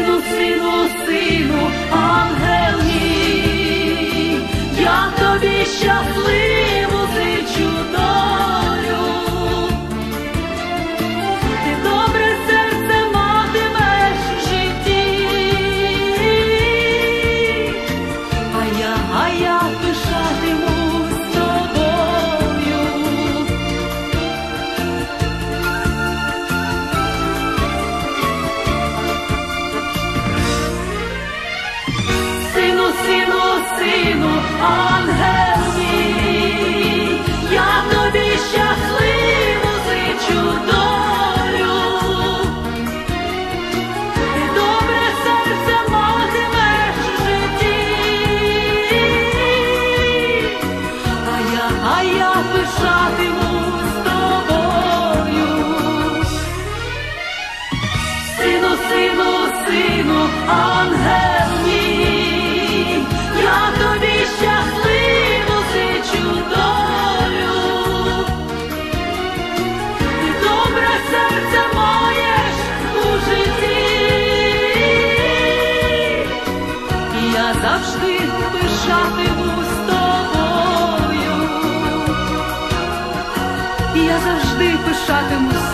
сину, сину, сину, ангел мій, я тобі щасливий. Ангел я тобі щасливу зичу долю. Ти добре серце матимеш житті, а я, а я пишатимусь тобою. Сину, сину, сину, ангел мій, і пишатиму з тобою. Я завжди пишатимусь